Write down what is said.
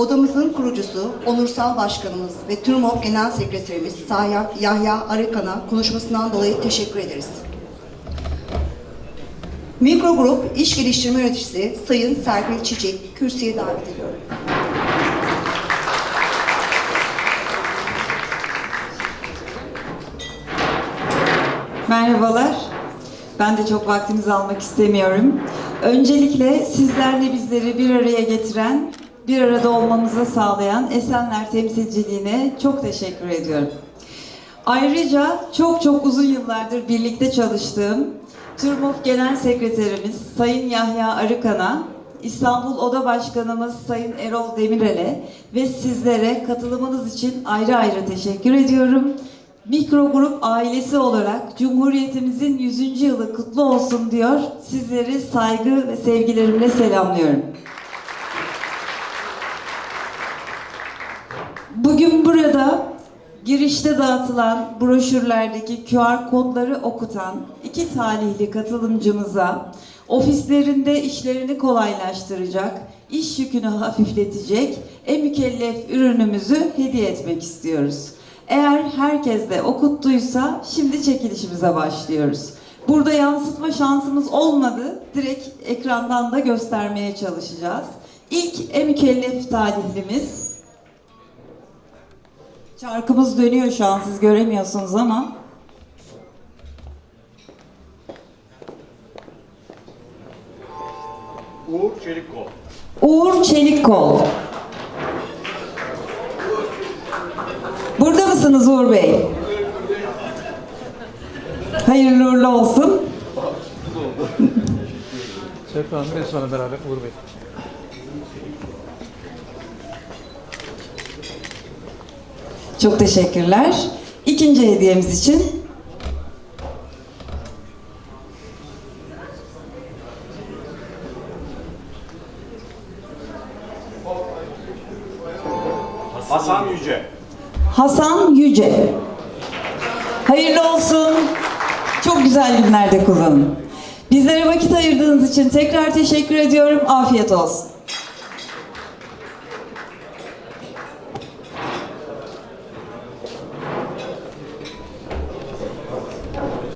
Odamızın kurucusu, onursal başkanımız ve TÜRMOP Genel Sekreterimiz Sayın Yahya Arıkan'a konuşmasından dolayı teşekkür ederiz. Mikro Grup İş Geliştirme Yöneticisi Sayın Serpil Çiçek kürsüye davet ediyorum. Merhabalar. Ben de çok vaktinizi almak istemiyorum. Öncelikle sizlerle bizleri bir araya getiren, bir arada olmamızı sağlayan Esenler temsilciliğine çok teşekkür ediyorum. Ayrıca çok çok uzun yıllardır birlikte çalıştığım TÜRMOF Genel Sekreterimiz Sayın Yahya Arıkan'a, İstanbul Oda Başkanımız Sayın Erol Demirel'e ve sizlere katılımınız için ayrı ayrı teşekkür ediyorum. Mikro Grup ailesi olarak Cumhuriyetimizin 100. yılı kutlu olsun diyor. Sizleri saygı ve sevgilerimle selamlıyorum. Bugün burada girişte dağıtılan broşürlerdeki QR kodları okutan iki talihli katılımcımıza ofislerinde işlerini kolaylaştıracak, iş yükünü hafifletecek e-mükellef ürünümüzü hediye etmek istiyoruz. Eğer herkes de okuttuysa şimdi çekilişimize başlıyoruz. Burada yansıtma şansımız olmadı. Direkt ekrandan da göstermeye çalışacağız. İlk e-mükellef talihlimiz Çarkımız dönüyor şu an siz göremiyorsunuz ama. Uğur Çelikkol. Uğur Çelikkol. Burada mısınız Uğur Bey? Hayırlı uğurlu olsun. Hanım ve sonra beraber Uğur Bey. Çok teşekkürler. İkinci hediyemiz için Hasan Yüce. Hasan Yüce. Hayırlı olsun. Çok güzel günlerde kullanın. Bizlere vakit ayırdığınız için tekrar teşekkür ediyorum. Afiyet olsun.